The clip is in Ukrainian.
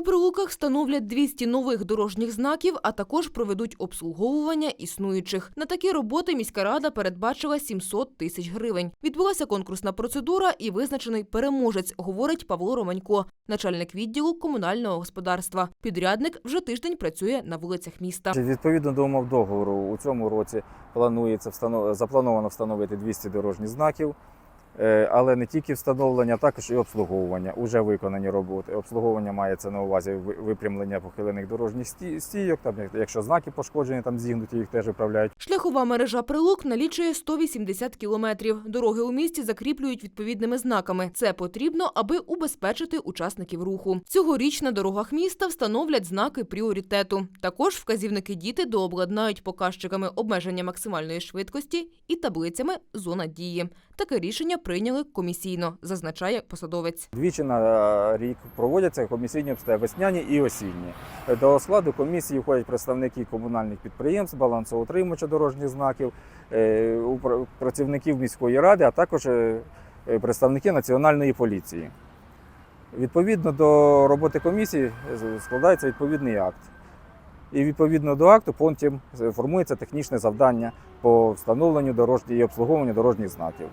У прилуках встановлять 200 нових дорожніх знаків, а також проведуть обслуговування існуючих. На такі роботи міська рада передбачила 700 тисяч гривень. Відбулася конкурсна процедура і визначений переможець, говорить Павло Романько, начальник відділу комунального господарства. Підрядник вже тиждень працює на вулицях міста. Відповідно до умов договору, у цьому році планується заплановано встановити 200 дорожніх знаків, але не тільки встановлення, також і обслуговування. Уже виконані роботи. Обслуговування мається на увазі випрямлення похилених дорожніх стійок. Там, якщо знаки пошкоджені, там зігнуті, їх теж виправляють. Шляхова мережа прилук налічує 180 кілометрів. Дороги у місті закріплюють відповідними знаками. Це потрібно, аби убезпечити учасників руху. Цьогоріч на дорогах міста встановлять знаки пріоритету. Також вказівники діти дообладнають показчиками обмеження максимальної швидкості і таблицями зона дії. Таке рішення прийняли комісійно, зазначає посадовець. Двічі на рік проводяться комісійні обстеження весняні і осінні. До складу комісії входять представники комунальних підприємств, балансоутримувача дорожніх знаків, е, працівників міської ради, а також е, е, представники національної поліції. Відповідно до роботи комісії складається відповідний акт. І відповідно до акту потім формується технічне завдання по встановленню дорожніх і обслуговуванню дорожніх знаків.